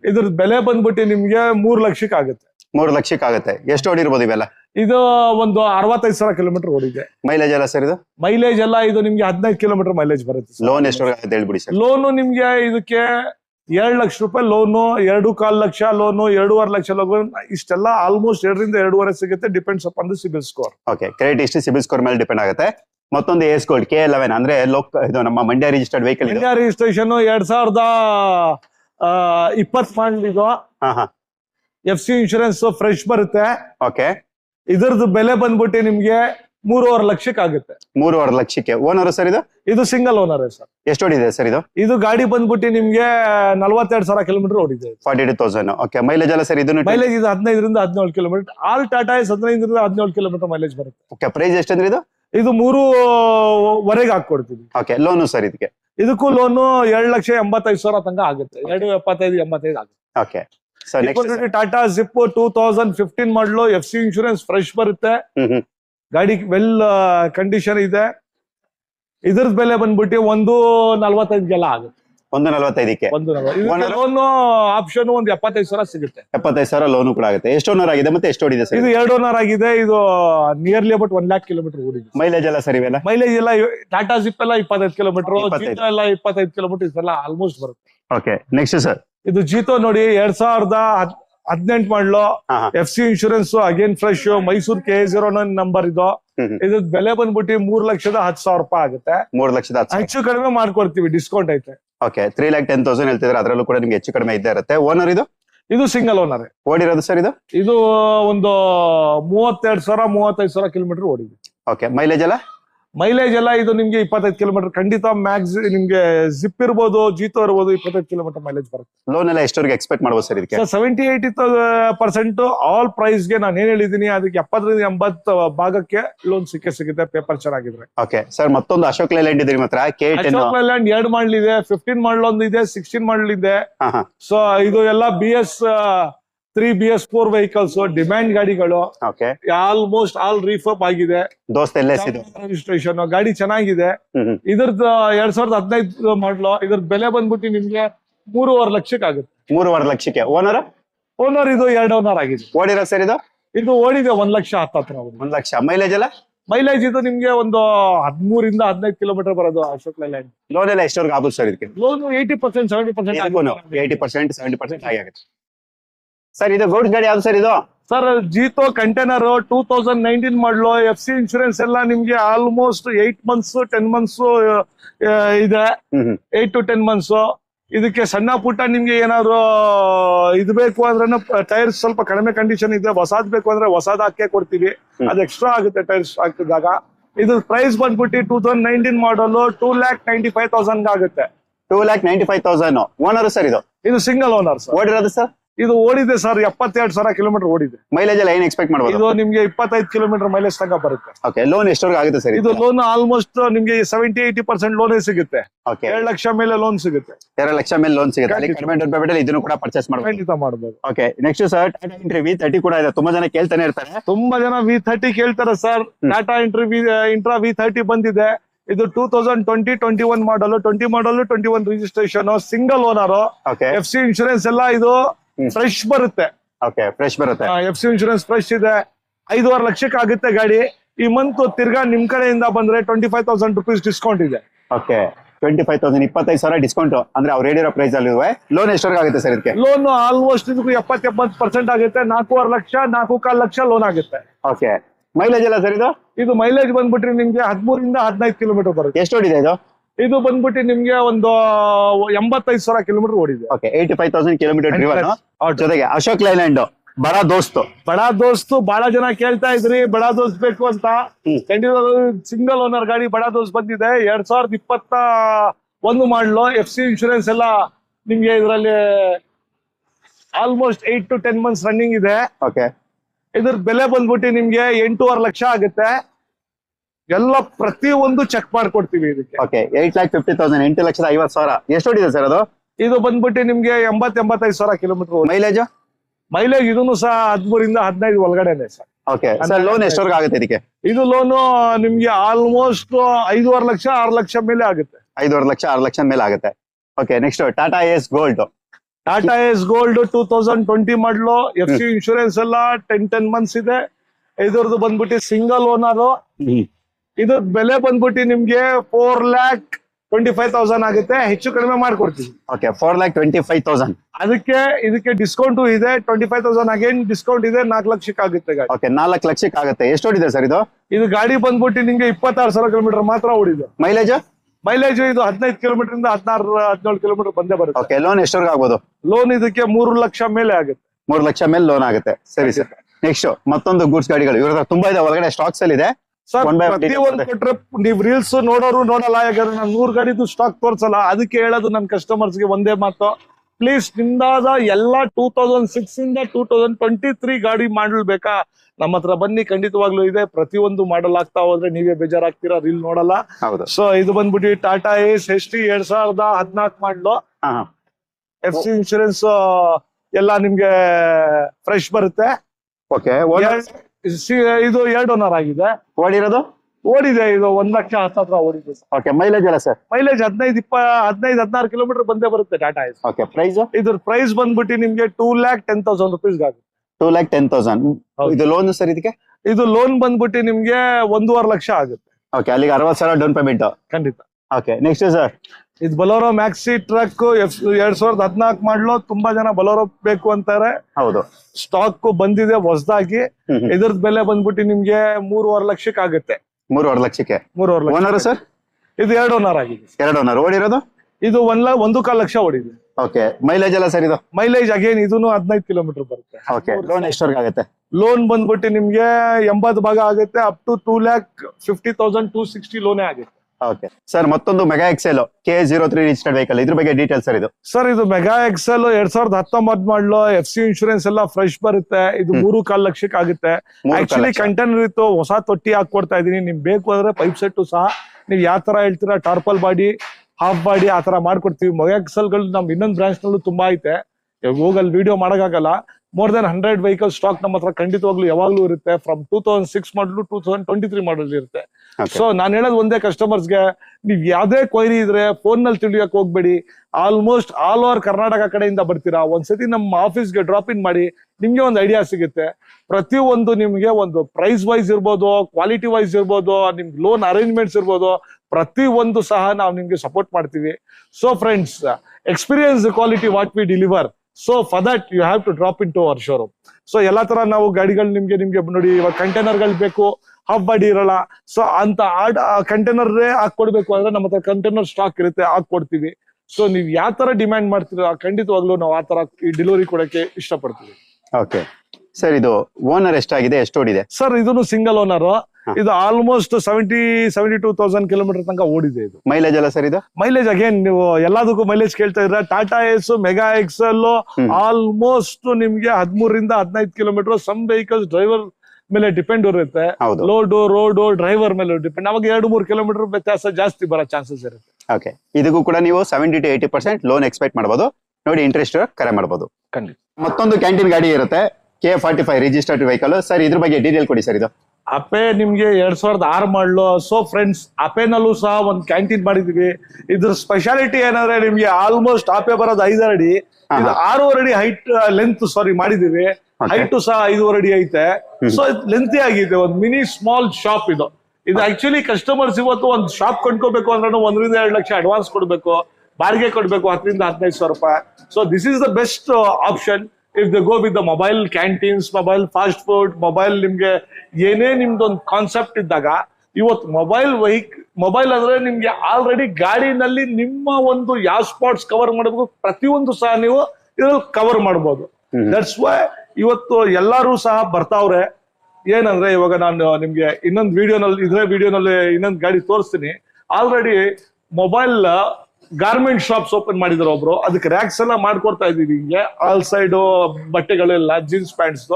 ಇದ್ರ ಬೆಲೆ ಬಂದ್ಬಿಟ್ಟು ನಿಮ್ಗೆ ಮೂರ್ ಲಕ್ಷಕ್ಕೆ ಆಗುತ್ತೆ ಮೂರು ಲಕ್ಷಕ್ಕೆ ಆಗುತ್ತೆ ಎಷ್ಟು ಓಡಿರ್ಬೋದು ಇವೆಲ್ಲ? ಇದು ಒಂದು ಅರವತ್ತೈದು ಸಾವಿರ ಕಿಲೋಮೀಟರ್ ಓಡಿದೆ. ಮೈಲೇಜ್ ಎಲ್ಲ ಸರ್ ಇದು? ಮೈಲೇಜ್ ಎಲ್ಲ ಇದು ನಿಮ್ಗೆ ಹದಿನೈದು ಕಿಲೋಮೀಟರ್ ಮೈಲೇಜ್ ಬರುತ್ತೆ ಲೋನ್ ಎಷ್ಟು ಹೇಳ್ಬಿಡಿ ಸರ್. ಲೋನು ನಿಮ್ಗೆ ಇದಕ್ಕೆ ಎರಡು ಲಕ್ಷ ರೂಪಾಯಿ ಲೋನು ಎರಡು ಕಾಲ್ ಲಕ್ಷ ಲೋನು ಎರಡೂವರೆ ಲಕ್ಷ ಲೋನ್ ಇಷ್ಟೆಲ್ಲ ಆಲ್ಮೋಸ್ಟ್ ಎರಡರಿಂದ ಎರಡೂವರೆ ಸಿಗುತ್ತೆ ಡಿಪೆಂಡ್ಸ್ ಅಪ್ ಅಂದ್ರೆ ಸಿಬಿಲ್ ಸ್ಕೋರ್ ಓಕೆ ಕ್ರೆಡಿಟ್ ಇಷ್ಟು ಸಿಬಿಲ್ ಸ್ಕೋರ್ ಮೇಲೆ ಡಿಪೆಂಡ್ ಆಗುತ್ತೆ. ಮತ್ತೊಂದು ಎಸ್ ಗೋಲ್ಡ್ ಕೆ ಲೆವೆನ್ ಅಂದ್ರೆ ಲೋಕ್ ಇದು ನಮ್ಮ Mandya registered vehicle Mandya registration ಎರಡ್ ಸಾವಿರದ ಇಪ್ಪತ್ ಫಂಡ್ ಇದು. ಹಾ ಹಾ. ಎಫ್ ಸಿ ಇನ್ಶೂರೆನ್ಸ್ ಫ್ರೆಶ್ ಬರುತ್ತೆ. ಓಕೆ ಇದ್ರದ್ದು ಬೆಲೆ ಬಂದ್ಬಿಟ್ಟು ನಿಮ್ಗೆ ಮೂರುವರೆ ಲಕ್ಷಕ್ಕೆ ಆಗುತ್ತೆ. ಮೂರುವರೆ ಲಕ್ಷಕ್ಕೆ. ಓನರ್ ಸರ್ ಇದು? ಇದು ಸಿಂಗಲ್ ಓನರ್ ಸರ್. ಎಷ್ಟು ಓಡಿದೆ ಸರ್ ಇದು? ಇದು ಗಾಡಿ ಬಂದ್ಬಿಟ್ಟು ನಿಮ್ಗೆ ನಲ್ವತ್ತೆರಡು ಸಾವಿರ ಕಿಲೋಮೀಟರ್ ಓಡಿದೆ. Forty two thousand okay mileage ಎಲ್ಲ ಸರ್ ಇದು ಮೈಲೇಜ್ ಇದು ಹದಿನೈದರಿಂದ ಹದಿನೇಳು ಕಿಲೋಮೀಟರ್ ಆಲ್ ಟಾಟಾ ಎಸ್ ಹದಿನೈದರಿಂದ ಹದಿನೇಳು ಕಿಲೋಮೀಟರ್ ಮೈಲೇಜ್ ಬರುತ್ತೆ. ಓಕೆ ಪ್ರೈಸ್ ಎಷ್ಟಂದ್ರೆ ಇದು? ಇದು ಮೂರು ವರೆಗೆ ಹಾಕೊಡ್ತೀವಿ ಓಕೆ ಲೋನು ಸರ್ ಇದಕ್ಕೆ? ಇದಕ್ಕೂ ಲೋನು ಎರಡು ಲಕ್ಷ ಎಂಬತ್ತೈದು ಸಾವಿರ ತನಕ ಆಗುತ್ತೆ. ಎರಡು ಎಪ್ಪತ್ತೈದು ಎಂಬತ್ತೈದು ಆಗುತ್ತೆ. Okay next Tata Zip two thousand fifteen model F C insurance fresh ಬರುತ್ತೆ. ಹ್ಮ್ ಗಾಡಿ ವೆಲ್ ಕಂಡೀಷನ್ ಇದೆ. ಇದ್ರದ್ ಬೆಲೆ ಬಂದ್ಬಿಟ್ಟು ಒಂದು ನಲ್ವತ್ತೈದ್ಗೆಲ್ಲ ಆಗುತ್ತೆ. ಒಂದು ನಲ್ವತ್ತೈದಕ್ಕೆ. ಲೋನ್ ಆಪ್ಷನ್ ಒಂದು ಎಪ್ಪತ್ತೈದು ಸಾವಿರ ಸಿಗುತ್ತೆ. ಎಪ್ಪತ್ತೈದು ಸಾವಿರ ಲೋನ್ ಕೂಡ ಆಗುತ್ತೆ. ಎಷ್ಟು ಓನರ್ ಆಗಿದೆ ಮತ್ತೆ ಎಷ್ಟು ಓಡಿದೆ ಇದು ಎರಡು ಓನರ್ ಆಗಿದೆ. ಇದು nearly about one lakh kilometre ಓಡಿದೆ. ಮೈಲೇಜ್ ಎಲ್ಲ ಸರಿ ಇವೆಲ್ಲ? ಮೈಲೇಜ್ ಎಲ್ಲ ಟಾಟಾ ಜಿಪ್ ಎಲ್ಲ ಇಪ್ಪತ್ತೈದು ಕಿಲೋಮೀಟರ್ ಎಲ್ಲ ಇಪ್ಪತ್ತೈದು ಕಿಲೋಮೀಟರ್ ಇದೆಲ್ಲ ಆಲ್ಮೋಸ್ಟ್ ಬರುತ್ತೆ. ಓಕೆ ನೆಕ್ಸ್ಟ್ ಸರ್ ಇದು ಜೀತೋ ನೋಡಿ ಎರಡ್ ಸಾವಿರದ ಹದಿನೆಂಟು model. F C insurance again fresh Mysore K zero nine number ಇದು. ಇದ್ರ ಬೆಲೆ ಬಂದ್ಬಿಟ್ಟು ಮೂರ್ ಲಕ್ಷದ ಹತ್ ಸಾವಿರ ರೂಪಾಯಿ ಆಗುತ್ತೆ. ಮೂರ್ ಲಕ್ಷದ ಹೆಚ್ಚು ಕಡಿಮೆ ಮಾಡ್ಕೊಡ್ತೀವಿ ಡಿಸ್ಕೌಂಟ್ ಐತೆ. Okay three lakh ten thousand ಹೇಳ್ತಿದ್ರೆ ಅದರಲ್ಲೂ ಕೂಡ ನಿಮ್ಗೆ ಹೆಚ್ಚು ಕಡಿಮೆ ಇದ್ದೇ ಇರುತ್ತೆ. ಓನರ್ ಇದು? ಇದು ಸಿಂಗಲ್ ಓನರ್ ಓಡಿರೋದು ಸರ್ ಇದು? ಇದು ಒಂದು ಮೂವತ್ತೆರಡು ಸಾವಿರ ಮೂವತ್ತೈದು ಸಾವಿರ ಕಿಲೋಮೀಟರ್ ಓಡಿದೆ. ಓಕೆ ಮೈಲೇಜ್ ಎಲ್ಲ? ಮೈಲೇಜ್ ಎಲ್ಲ ಇದು ನಿಮ್ಗೆ ಇಪ್ಪತ್ತೈದು ಕಿಲೋಮೀಟರ್ ಖಂಡಿತ ಮ್ಯಾಕ್ಸ್ ನಿಮ್ಗೆ ಜಿಪ್ ಇರ್ಬೋದು ಜೀತೋ ಇರ್ಬೋದು ಇಪ್ಪತ್ತೈದು ಕಿಲೋಮೀಟರ್ ಮೈಲೇಜ್ ಬರುತ್ತೆ. ಲೋನ್ ಎಲ್ಲ ಎಷ್ಟವರೆಗೆ ಎಕ್ಸ್ಪೆಕ್ಟ್ ಮಾಡ್ಬೋದು ಸರ್ ಇದಕ್ಕೆ? ಸೆವೆಂಟಿ ಏಯ್ಟಿ ಪರ್ಸೆಂಟ್ ಆಲ್ ಪ್ರೈಸ್ಗೆ ನಾನು ಏನ್ ಹೇಳಿದೀನಿ ಅದಕ್ಕೆ ಎಪ್ಪತ್ತರಿಂದ ಎಂಬತ್ತು ಭಾಗಕ್ಕೆ ಲೋನ್ ಸಿಕ್ಕೇ ಸಿಗುತ್ತೆ ಪೇಪರ್ ಚೆನ್ನಾಗಿದ್ರೆ. ಓಕೆ ಸರ್ ಮತ್ತೊಂದು ಅಶೋಕ್ ಲೈಲ್ಯಾಂಡ್ ಇದೆ ಮಾತ್ರ ಹತ್ರ ಕೆ ಟೆನ್ ಅಶೋಕ್ ಲೈಲ್ಯಾಂಡ್ ಎರಡ್ ಮಾಡ್ಲಿದೆ ಇದೆ ಫಿಫ್ಟೀನ್ ಮಾಡಲ್ ಒಂದು ಇದೆ ಸಿಕ್ಸ್ಟೀನ್ ಮಾಡಲ್ ಇದೆ ಸೊ ಇದು ಎಲ್ಲ B S three B S four vehicles demand ಗಾಡಿಗಳು. ಆಲ್ಮೋಸ್ಟ್ ಆಲ್ ರೀಫಪ್ ಆಗಿದೆ. ರಿಜಿಸ್ಟ್ರೇಷನ್ ಗಾಡಿ ಚೆನ್ನಾಗಿದೆ. ಇದ್ರದ್ದು ಎರಡ್ ಸಾವಿರದ ಹದಿನೈದು ಮಾಡಲು ಇದ್ರ ಬೆಲೆ ಬಂದ್ಬಿಟ್ಟು ನಿಮ್ಗೆ ಮೂರುವರೆ ಲಕ್ಷಕ್ಕೆ ಆಗುತ್ತೆ. ಮೂರುವರೆ ಲಕ್ಷಕ್ಕೆ. ಓನರ್ ಓನರ್ ಇದು ಎರಡು ಓನರ್ ಆಗಿದೆ. ಓಡಿರೋ ಸರ್ ಇದು? ಇದು ಓಡಿದೆ ಒಂದ್ ಲಕ್ಷ ಹತ್ತತ್ರ ಒಂದ್ ಲಕ್ಷ. ಮೈಲೇಜ್ ಎಲ್ಲ? ಮೈಲೇಜ್ ಇದು ನಿಮ್ಗೆ ಒಂದು ಹದಿಮೂರಿಂದ ಹದಿನೈದು ಕಿಲೋಮೀಟರ್ ಬರೋದು ಅಶೋಕ್ ಲೈಲ್ಯಾಂಡ್ ಲೋನ್ ಎಲ್ಲ ಎಷ್ಟವರೆಗೆ ಆಗುತ್ತೆ ಸರ್ ಇದಕ್ಕೆ? Loan eighty percent seventy percent eighty percent seventy percent ಆಗುತ್ತೆ. ಸರ್ ಇದು ಗೌಡ್ಸ್ ಗಾಡಿ ಯಾವ್ದು ಸರ್ ಇದು? Sir Jeeto container two thousand nineteen model F C insurance ಎಲ್ಲ ನಿಮ್ಗೆ almost eight months ten months ಇದೆ. ಏಟ್ ಟು ಟೆನ್ ಮಂತ್ಸ್ ಇದಕ್ಕೆ ಸಣ್ಣ ಪುಟ್ಟ ನಿಮ್ಗೆ ಏನಾದ್ರು ಇದು ಬೇಕು ಅಂದ್ರೆ ಟೈರ್ಸ್ ಸ್ವಲ್ಪ ಕಡಿಮೆ ಕಂಡೀಷನ್ ಇದೆ. ಹೊಸಾದ್ ಬೇಕು ಅಂದ್ರೆ ಹೊಸಾದ್ ಹಾಕೇ ಕೊಡ್ತೀವಿ. ಅದು ಎಕ್ಸ್ಟ್ರಾ ಆಗುತ್ತೆ ಟೈರ್ಸ್ ಹಾಕಿದಾಗ. ಇದು ಪ್ರೈಸ್ ಬಂದ್ಬಿಟ್ಟು two thousand nineteen model two lakh ninety five thousand ಆಗುತ್ತೆ. Two lakh ninety five thousand owner sir ಇದು? ಇದು ಸಿಂಗಲ್ ಓನರ್ ಸರ್ ಓಡಿರೋದು ಸರ್ ಇದು ಓಡಿದೆ ಸರ್ ಎಪ್ಪತ್ತೆರಡು ಸಾವಿರ ಕಿಲೋಮೀಟರ್ ಓಡಿದೆ. ಮೈಲೇಜ್ ಎಲ್ಲ ಏನ್ ಎಕ್ಸ್ಪೆಕ್ಟ್ ಮಾಡಬಹುದು ಇದು ನಿಮ್ಗೆ ಇಪ್ಪತ್ತೈದು ಕಿಲೋಮೀಟರ್ ಮೈಲೇಜ್ ತನಕ ಬರುತ್ತೆ. ಓಕೆ ಲೋನ್ ಎಷ್ಟವರೆಗೆ ಆಗುತ್ತೆ ಸರ್ ಇದು ಇದು ಲೋನ್ ಆಲ್ಮೋಸ್ಟ್ ನಿಮ್ಗೆ ಸೆವೆಂಟಿ ಏಯ್ಟಿ ಪರ್ಸೆಂಟ್ ಲೋನ್ ಸಿಗುತ್ತೆ. ಓಕೆ ಎರಡು ಲಕ್ಷ ಮೇಲೆ ಲೋನ್ ಸಿಗುತ್ತೆ. ಎರಡು ಲಕ್ಷ ಮೇಲೆ ಲೋನ್ ಸಿಗುತ್ತೆ. ಅಲ್ಲಿ. ಕಡಿಮೆ ಇದನ್ನು ಕೂಡ ಪರ್ಚೇಸ್ ಮಾಡಬಹುದು ಖಂಡಿತ ಮಾಡಬಹುದು okay next sir Tata Intra V thirty ಕೂಡ ಇದೆ. ತುಂಬಾ ಜನ ಕೇಳ್ತಾನೆ ಇರ್ತಾರೆ. ತುಂಬಾ ಜನ ವಿ ಥರ್ಟಿ ಕೇಳ್ತಾರೆ sir. Tata Intra V Intra V thirty ಬಂದಿದೆ. ಇದು two thousand twenty twenty one model twenty model twenty one registration single owner okay F C insurance ಎಲ್ಲ ಇದು. ಫ್ರೆಶ್ ಬರುತ್ತೆ. ಓಕೆ ಫ್ರೆಶ್ ಬರುತ್ತೆ. ಎಫ್ ಸಿ ಇನ್ಶೂರೆನ್ಸ್ ಫ್ರೆಶ್ ಇದೆ. ಐದುವರೆ ಲಕ್ಷಕ್ಕೆ ಆಗುತ್ತೆ ಗಾಡಿ. ಈ ಮಂತ್ ತಿರ್ಗಾ ನಿಮ್ ಕಡೆಯಿಂದ ಬಂದ್ರೆ twenty five thousand rupees discount ಇದೆ. ಓಕೆ ಟ್ವೆಂಟಿ ಫೈವ್ ತೌಸಂಡ್ ಇಪ್ಪತ್ತೈದು ಸಾವಿರ ಡಿಸ್ಕೌಂಟ್ ಅಂದ್ರೆ ಅವ್ರು ಹೇಳಿರೋ ಪ್ರೈಸ್ ಅಲ್ಲಿ ಲೋನ್ ಎಷ್ಟವರೆಗೆ ಆಗುತ್ತೆ ಸರ್ ಇದಕ್ಕೆ? ಲೋನ್ ಆಲ್ಮೋಸ್ಟ್ ಇದಕ್ಕೂ ಎಪ್ಪತ್ ಎಪ್ಪತ್ತು ಪರ್ಸೆಂಟ್ ಆಗುತ್ತೆ. ನಾಲ್ಕೂವರೆ ಲಕ್ಷ ನಾಲ್ಕು ಕಾಲು ಲಕ್ಷ ಲೋನ್ ಆಗುತ್ತೆ. ಓಕೆ ಮೈಲೇಜ್ ಎಲ್ಲ ಸರ್ ಇದು? ಇದು ಮೈಲೇಜ್ ಬಂದ್ಬಿಟ್ರೆ ನಿಮ್ಗೆ ಹದಿಮೂರಿಂದ ಹದಿನೈದು ಕಿಲೋಮೀಟರ್ ಬರುತ್ತೆ. ಎಷ್ಟು ಓಡಿದೆ ಇದು? ಇದು ಬಂದ್ಬಿಟ್ಟು ನಿಮ್ಗೆ ಒಂದು ಎಂಬತ್ತೈದು ಸಾವಿರ ಕಿಲೋಮೀಟರ್ ಓಡಿದೆ. Okay eighty five thousand kilometre ಜೊತೆಗೆ ಅಶೋಕ್ ಲೈಲ್ಯಾಂಡ್ ಬಡ ದೋಸ್ತು. ಬಡ ದೋಸ್ತು ಬಹಳ ಜನ ಕೇಳ್ತಾ ಇದ್ರಿ ಬಡ ದೋಸ್ತ್ ಬೇಕು ಅಂತ. ಖಂಡಿತ ಸಿಂಗಲ್ ಓನರ್ ಗಾಡಿ ಬಡ ದೋಸ್ತ್ ಬಂದಿದೆ. ಎರಡ್ ಸಾವಿರದ ಇಪ್ಪತ್ತ ಒಂದು ಮಾಡ್ಲು ಎಫ್ ಸಿ ಇನ್ಶೂರೆನ್ಸ್ ಎಲ್ಲ ನಿಮ್ಗೆ ಇದರಲ್ಲಿ almost eight to ten months running ಇದೆ. ಓಕೆ ಇದ್ರ ಬೆಲೆ ಬಂದ್ಬಿಟ್ಟು ನಿಮ್ಗೆ ಎಂಟೂವರೆ ಲಕ್ಷ ಆಗುತ್ತೆ. ಎಲ್ಲ ಪ್ರತಿ ಒಂದು ಚೆಕ್ ಮಾಡ್ಕೊಡ್ತೀವಿ ಇದಕ್ಕೆ. Okay eight lakh fifty thousand ಎಂಟು ಲಕ್ಷದ ಐವತ್ತು ಸಾವಿರ. ಎಷ್ಟು ಹೊಡಿದೆ ಸರ್ ಅದು? ಇದು ಬಂದ್ಬಿಟ್ಟು ನಿಮ್ಗೆ ಎಂಬತ್ ಎಂಬತ್ತೈದು ಸಾವಿರ ಕಿಲೋಮೀಟರ್ ಮೈಲೇಜ್ ಮೈಲೇಜ್ ಇದನ್ನು ಸಹ ಹದಿಮೂರಿಂದ ಹದಿನೈದು ಒಳಗಡೆ ಸರ್. ಓಕೆ ಸರ್ ಲೋನ್ ಎಷ್ಟವರೆಗೆ ಆಗುತ್ತೆ ಇದಕ್ಕೆ? ಇದು ಲೋನು ನಿಮ್ಗೆ ಆಲ್ಮೋಸ್ಟ್ ಐದೂವರೆ ಲಕ್ಷ ಆರು ಲಕ್ಷ ಮೇಲೆ ಆಗುತ್ತೆ. ಐದೂವರೆ ಲಕ್ಷ ಆರು ಲಕ್ಷ ಮೇಲೆ ಆಗುತ್ತೆ. Okay next Tata Ace gold Tata Ace gold two thousand twenty model F C insurance ಎಲ್ಲ ಟೆನ್ ಟೆನ್ ಮಂತ್ಸ್ ಇದೆ. ಇದರದು ಬಂದ್ಬಿಟ್ಟು ಸಿಂಗಲ್ ಓನರ್ ಇದ್ರ ಬೆಲೆ ಬಂದ್ಬಿಟ್ಟು ನಿಮ್ಗೆ four lakh twenty five thousand ಆಗುತ್ತೆ. ಹೆಚ್ಚು ಕಡಿಮೆ ಮಾಡ್ಕೊಡ್ತೀವಿ. Okay four lakh twenty five thousand ಅದಕ್ಕೆ ಇದಕ್ಕೆ ಡಿಸ್ಕೌಂಟ್ ಇದೆ. Twenty five thousand again discount ಇದೆ. ನಾಲ್ಕು ಲಕ್ಷಕ್ಕೆ ಆಗುತ್ತೆ ಗಾಡಿ. ಓಕೆ ನಾಲ್ಕು ಲಕ್ಷಕ್ಕೆ ಆಗುತ್ತೆ. ಎಷ್ಟು ಓಡಿದೆ ಸರ್ ಇದು? ಇದು ಗಾಡಿ ಬಂದ್ಬಿಟ್ಟು ನಿಮ್ಗೆ ಇಪ್ಪತ್ತಾರು ಸಾವಿರ ಕಿಲೋಮೀಟರ್ ಮಾತ್ರ ಓಡಿದೆ. ಮೈಲೇಜ್ ಮೈಲೇಜ್ ಇದು ಹದಿನೈದು ಕಿಲೋಮೀಟರ್ ಇಂದ ಹದಿನಾರು ಹದಿನೇಳು ಕಿಲೋಮೀಟರ್ ಬಂದೇ ಬರುತ್ತೆ. ಓಕೆ ಲೋನ್ ಎಷ್ಟವರೆಗೂ ಆಗ್ಬೋದು? ಲೋನ್ ಇದಕ್ಕೆ ಮೂರು ಲಕ್ಷ ಮೇಲೆ ಆಗುತ್ತೆ. ಮೂರು ಲಕ್ಷ ಮೇಲೆ ಲೋನ್ ಆಗುತ್ತೆ. ಸರಿ ಸರ್. ನೆಕ್ಸ್ಟ್ ಮತ್ತೊಂದು ಗೂಡ್ಸ್ ಗಾಡಿಗಳು. ಇವ್ರ ತುಂಬಾ ಇದೆ. ಒಳಗಡೆ ಸ್ಟಾಕ್ಸ್ ಅಲ್ಲಿ ಇದೆ. ಸರ್ One by ಪ್ರತಿ ಒಂದು ಇದೆ. ಕೊಟ್ರೆ ನೀವ್ ರೀಲ್ಸ್ ನೋಡೋರು ನೋಡಲ್ಲ ಯಾಕಂದ್ರೆ ನಾನು ನೂರ್ ಗಾಡಿದು ಸ್ಟಾಕ್ ತೋರ್ಸಲ್ಲ. ಅದಕ್ಕೆ ಹೇಳೋದು ನನ್ನ ಕಸ್ಟಮರ್ಸ್ಗೆ ಒಂದೇ ಮಾತು. ಪ್ಲೀಸ್ ನಿಂದಾದ ಎಲ್ಲ ಟೂ ತೌಸಂಡ್ ಸಿಕ್ಸ್ ಇಂದ ಟೂ ತೌಸಂಡ್ ಟ್ವೆಂಟಿ ತ್ರೀ ಗಾಡಿ ಮಾಡಲ್ ಬೇಕಾ? ನಮ್ಮ ಹತ್ರ ಬನ್ನಿ ಖಂಡಿತವಾಗ್ಲೂ ಇದೆ. ಪ್ರತಿಯೊಂದು ಮಾಡಲ್ ಆಗ್ತಾ ಹೋದ್ರೆ ನೀವೇ ಬೇಜಾರಾಗ್ತೀರಾ? ರೀಲ್ ನೋಡಲ್ಲ. ಸೊ ಇದು ಬಂದ್ಬಿಟ್ಟು ಟಾಟಾ ಏಸ್ ಎಸ್ ಟಿ ಎರಡ್ ಸಾವಿರದ ಹದಿನಾಲ್ಕು ಮಾಡಲು ಎಫ್ ಸಿ ಇನ್ಶೂರೆನ್ಸ್ ಎಲ್ಲ ನಿಮ್ಗೆ ಫ್ರೆಶ್ ಬರುತ್ತೆ. ಓಕೆ ಇದು ಎರಡು ಓನರ್ ಆಗಿದೆ. ಓಡಿರೋದು? ಓಡಿದೆ ಇದು ಒಂದ್ ಲಕ್ಷ ಹತ್ತತ್ರ ಓಡಿದೆ ಓಕೆ ಮೈಲೇಜ್ ಅಲ್ಲ ಸರ್ ಮೈಲೇಜ್ ಹದಿನೈದು ಇಪ್ಪ ಹದಿನೈದು ಹದಿನಾರು ಕಿಲೋಮೀಟರ್ ಬಂದೇ ಬರುತ್ತೆ ಡಾಟಾ ಎಸ್ ಓಕೆ ಪ್ರೈಸ್ ಇದ್ರ ಪ್ರೈಸ್ ಬಂದ್ಬಿಟ್ಟು ನಿಮ್ಗೆ two lakh ten thousand rupees ಆಗುತ್ತೆ. ಟೂ ಲ್ಯಾಕ್ ಟೆನ್ ತೌಸಂಡ್ ಇದು ಲೋನ್ ಸರ್ ಇದಕ್ಕೆ? ಇದು ಲೋನ್ ಬಂದ್ಬಿಟ್ಟು ನಿಮ್ಗೆ ಒಂದೂವರೆ ಲಕ್ಷ ಆಗುತ್ತೆ. ಓಕೆ ಅಲ್ಲಿಗೆ ಅರವತ್ತು ಸಾವಿರ ಡೌನ್ ಪೇಮೆಂಟ್ ಖಂಡಿತ. ಓಕೆ ನೆಕ್ಸ್ಟ್ ಸರ್ ಇದು ಬಲೋರೋ ಮ್ಯಾಕ್ಸಿ ಟ್ರಕ್ ಎರಡ್ ಸಾವಿರದ ಹದಿನಾಲ್ಕು ಮಾಡ್ಲು ತುಂಬಾ ಜನ ಬಲೋರೋ ಬೇಕು ಅಂತಾರೆ. ಹೌದು. ಸ್ಟಾಕ್ ಬಂದಿದೆ ಹೊಸದಾಗಿ. ಇದ್ರದ್ ಬೆಲೆ ಬಂದ್ಬಿಟ್ಟು ನಿಮ್ಗೆ ಮೂರುವರೆ ಲಕ್ಷಕ್ಕೆ ಆಗುತ್ತೆ. ಮೂರುವರೆ ಲಕ್ಷಕ್ಕೆ? ಮೂರುವರೆ ಲಕ್ಷ ಓನರ್ ಸರ್? ಇದು ಎರಡು ಓನರ್ ಆಗಿದೆ. ಎರಡು ಓನರ್ ಓಡಿರೋದು ಇದು ಒನ್ ಲ- ಒಂದು ಕಾಲ್ ಲಕ್ಷ ಓಡಿದೆ. ಓಕೆ ಮೈಲೇಜ್ ಎಲ್ಲ ಸರ್ ಇದು? ಮೈಲೇಜ್ ಅಗೇನ್ ಇದನ್ನು ಹದಿನೈದು ಕಿಲೋಮೀಟರ್ ಬರುತ್ತೆ. ಓಕೆ ಲೋನ್ ಎಷ್ಟವರೆಗೆ ಆಗುತ್ತೆ? ಲೋನ್ ಬಂದ್ಬಿಟ್ಟು ನಿಮ್ಗೆ ಎಂಬತ್ತು ಭಾಗ ಆಗುತ್ತೆ up to two lakh fifty thousand two sixty ಲೋನೇ ಆಗುತ್ತೆ. ಓಕೆ ಸರ್ ಮತ್ತೊಂದು mega XL K zero three registered vehicle ಇದ್ರ ಬಗ್ಗೆ ಡೀಟೇಲ್ ಸರ್ ಇದು. ಸರ್ ಇದು ಮೆಗಾ ಎಕ್ಸೆಲ್ ಎರಡ್ ಸಾವಿರದ ಹತ್ತೊಂಬತ್ ಮಾಡ್ಲು ಎಫ್ ಸಿ ಇನ್ಶೂರೆನ್ಸ್ ಎಲ್ಲ ಫ್ರೆಶ್ ಬರುತ್ತೆ. ಇದು. ಮೂರು ಕಾಲ್ ಲಕ್ಷಕ್ಕೆ ಆಗುತ್ತೆ. ಆಕ್ಚುಲಿ. ಕಂಟೈನರ್ ಇತ್ತು ಹೊಸ ತೊಟ್ಟಿ ಹಾಕೊಡ್ತಾ ಇದೀನಿ. ನಿಮ್ ಬೇಕು ಅಂದ್ರೆ ಪೈಪ್ ಸೆಟ್ ಸಹ. ನೀವ್ ಯಾವ ತರ ಹೇಳ್ತೀರಾ ಟಾರ್ಪಲ್ ಬಾಡಿ ಹಾಫ್ ಬಾಡಿ ಆ ತರ ಮಾಡ್ಕೊಡ್ತೀವಿ. ಮೆಗಾ ಎಕ್ಸೆಲ್ಗಳು ನಮ್ ಇನ್ನೊಂದ್ ಬ್ರಾಂಚ್ ನಲ್ಲೂ ತುಂಬಾ ಐತೆ. ಹೋಗಲ್ ವಿಡಿಯೋ ಮಾಡಕ್ಕಾಗಲ್ಲ. More than hundred vehicle stock ನಮ್ಮ ಹತ್ರ ಖಂಡಿತವಾಗ್ಲೂ ಯಾವಾಗ್ಲೂ ಇರುತ್ತೆ. ಫ್ರಮ್ ಟೂ ತೌಸಂಡ್ ಸಿಕ್ಸ್ ಮಾಡಲು ಟೂ ತೌಸಂಡ್ ಟ್ವೆಂಟಿ ತ್ರೀ ಮಾಡಲ್ ಇರುತ್ತೆ. ಸೊ ನಾನು ಹೇಳೋದು ಒಂದೇ ಕಸ್ಟಮರ್ಸ್ಗೆ ನೀವು ಯಾವ್ದೇ ಕ್ವೈರಿ ಇದ್ರೆ ಫೋನ್ನಲ್ಲಿ ತಿಳಿಯಕ್ ಹೋಗ್ಬೇಡಿ. ಆಲ್ಮೋಸ್ಟ್ ಆಲ್ ಓವರ್ ಕರ್ನಾಟಕ ಕಡೆಯಿಂದ ಬರ್ತೀರಾ. ಒಂದ್ಸತಿ ನಮ್ಮ ಆಫೀಸ್ಗೆ ಡ್ರಾಪ್ ಇನ್ ಮಾಡಿ ನಿಮ್ಗೆ ಒಂದು ಐಡಿಯಾ ಸಿಗುತ್ತೆ. ಪ್ರತಿಯೊಂದು ನಿಮ್ಗೆ ಒಂದು ಪ್ರೈಸ್ ವೈಸ್ ಇರ್ಬೋದು ಕ್ವಾಲಿಟಿ ವೈಸ್ ಇರ್ಬೋದು ನಿಮ್ಗೆ ಲೋನ್ ಅರೇಂಜ್ಮೆಂಟ್ಸ್ ಇರ್ಬೋದು ಪ್ರತಿ ಒಂದು ಸಹ ನಾವು ನಿಮ್ಗೆ ಸಪೋರ್ಟ್ ಮಾಡ್ತೀವಿ. So friends experience quality what we deliver so for that you have to drop in to our showroom so ಎಲ್ಲಾ ತರ ನಾವು ಗಾಡಿಗಳು ನಿಮ್ಗೆ ನಿಮ್ಗೆ ನೋಡಿ, ಇವಾಗ ಕಂಟೈನರ್ಗಳು ಬೇಕು ಹಾಫ್ ಬಾಡಿ ಇರಲ್ಲ. ಸೊ ಅಂತ ಕಂಟೈನರ್ ಹಾಕೊಡ್ಬೇಕು ಅಂದ್ರೆ ನಮ್ಮ ಹತ್ರ ಕಂಟೈನರ್ ಸ್ಟಾಕ್ ಇರುತ್ತೆ ಹಾಕೊಡ್ತೀವಿ ಸೊ ನೀವ್ ಯಾವ ತರ ಡಿಮ್ಯಾಂಡ್ ಮಾಡ್ತೀರಾ, ಖಂಡಿತವಾಗ್ಲೂ ನಾವು ಆ ತರ ಈ ಡೆಲಿವರಿ ಕೊಡಕ್ಕೆ ಇಷ್ಟಪಡ್ತೀವಿ. ಓಕೆ ಸರ್ ಇದು ಓನರ್ ಎಷ್ಟಾಗಿದೆ ಎಷ್ಟು ಓಡಿದೆ? ಸರ್ ಇದನ್ನು ಸಿಂಗಲ್ ಓನರ್ ಇದು almost seventy seventy two thousand kilometer ತನಕ ಓಡಿದೆ ಇದು. ಮೈಲೇಜ್ ಎಲ್ಲ ಸರ್ ಇದು? ಮೈಲೇಜ್ ಅಗೇನ್ ನೀವು ಎಲ್ಲದಕ್ಕೂ ಮೈಲೇಜ್ ಕೇಳ್ತಾ ಇದ್ರೆ Tata Ace mega XL. Almost ನಿಮ್ಗೆ ಹದಿಮೂರಿಂದ ಹದಿನೈದು ಕಿಲೋಮೀಟರ್ ಸಮ್ ವೆಹಿಕಲ್ಸ್ ಡ್ರೈವರ್ ಮೇಲೆ ಡಿಪೆಂಡ್ ಇರುತ್ತೆ. ಲೋಡ್ ರೋಡ್ ರೋಡು ಡ್ರೈವರ್ ಮೇಲೆ ಡಿಪೆಂಡ್ ಅವಾಗ ಎರಡು ಮೂರು ಕಿಲೋಮೀಟರ್ ವ್ಯತ್ಯಾಸ ಜಾಸ್ತಿ ಬರೋ ಚಾನ್ಸಸ್ ಇರುತ್ತೆ. ಓಕೆ ಇದಕ್ಕೂ ಕೂಡ ನೀವು seventy to eighty percent loan expect ಮಾಡಬಹುದು ನೋಡಿ ಇಂಟ್ರೆಸ್ಟ್ ಕರೆ ಮಾಡಬಹುದು ಖಂಡಿತ. ಮತ್ತೊಂದು ಕ್ಯಾಂಟೀನ್ ಗಾಡಿ ಇರುತ್ತೆ. K forty five registered vehicle sir ಇದ್ರ ಬಗ್ಗೆ ಡೀಟೇಲ್ ಕೊಡಿ ಸರ್ ಇದು. ಅಪೆ ನಿಮ್ಗೆ ಎರಡ್ ಸಾವಿರದ ಆರು ಮಾಡಲು. ಸೊ ಫ್ರೆಂಡ್ಸ್ ಅಪೆನಲ್ಲೂ ಸಹ ಒಂದು ಕ್ಯಾಂಟೀನ್ ಮಾಡಿದ್ವಿ. ಇದ್ರ ಸ್ಪೆಷಾಲಿಟಿ ಏನಂದ್ರೆ ನಿಮ್ಗೆ ಆಲ್ಮೋಸ್ಟ್ ಅಪೆ ಬರೋದು ಐದಾರು ಅಡಿ. ಇದು ಆರೂವರೆ ಅಡಿ ಹೈಟ್ ಲೆಂತ್ ಸಾರಿ ಮಾಡಿದೀವಿ. ಹೈಟ್ ಸಹ ಐದೂವರೆ ಅಡಿ ಐತೆ. ಸೊ ಲೆಂತಿ ಆಗಿದೆ. ಒಂದು ಮಿನಿ ಸ್ಮಾಲ್ ಶಾಪ್ ಇದು. ಇದು ಆಕ್ಚುಲಿ ಕಸ್ಟಮರ್ಸ್ ಇವತ್ತು ಒಂದು ಶಾಪ್ ಕೊಂಡ್ಕೋಬೇಕು ಅಂದ್ರೆ ಒಂದರಿಂದ ಎರಡು ಲಕ್ಷ ಅಡ್ವಾನ್ಸ್ ಕೊಡ್ಬೇಕು. ಬಾಡಿಗೆ ಕೊಡ್ಬೇಕು ಹತ್ತರಿಂದ ಹದಿನೈದು ಸಾವಿರ ರೂಪಾಯಿ. So this is the best option if the go with the mobile canteens mobile fast food mobile ನಿಮ್ಗೆ ಏನೇ ನಿಮ್ದೊಂದು ಕಾನ್ಸೆಪ್ಟ್ ಇದ್ದಾಗ ಇವತ್ತು ಮೊಬೈಲ್ ವೆಹಿಕ್ ಮೊಬೈಲ್ ಅಂದ್ರೆ ನಿಮ್ಗೆ ಆಲ್ರೆಡಿ ಗಾಡಿನಲ್ಲಿ ನಿಮ್ಮ ಒಂದು ಯಾವ ಸ್ಪಾಟ್ಸ್ ಕವರ್ ಮಾಡಬೇಕು ಪ್ರತಿಯೊಂದು ಸಹ ನೀವು ಇದ್ರಲ್ಲಿ ಕವರ್ ಮಾಡಬಹುದು ದಟ್ಸ್ ವೈ ಇವತ್ತು ಎಲ್ಲರೂ ಸಹ ಬರ್ತಾವ್ರೆ. ಏನಂದ್ರೆ ಇವಾಗ ನಾನು ನಿಮ್ಗೆ ಇನ್ನೊಂದು ವಿಡಿಯೋನಲ್ಲಿ ಇದ್ರೆ ವಿಡಿಯೋನಲ್ಲಿ ಇನ್ನೊಂದು ಗಾಡಿ ತೋರಿಸ್ತೀನಿ. Already mobile garment shops open ಮಾಡಿದಾರೆ ಒಬ್ರು. ಅದಕ್ಕೆ ರ್ಯಾಕ್ಸ್ ಎಲ್ಲ ಮಾಡ್ಕೊಡ್ತಾ ಇದೀವಿ ಹಿಂಗೆ. ಆಲ್ ಸೈಡ್ ಬಟ್ಟೆಗಳೆಲ್ಲ ಜೀನ್ಸ್ ಪ್ಯಾಂಟ್ಸ್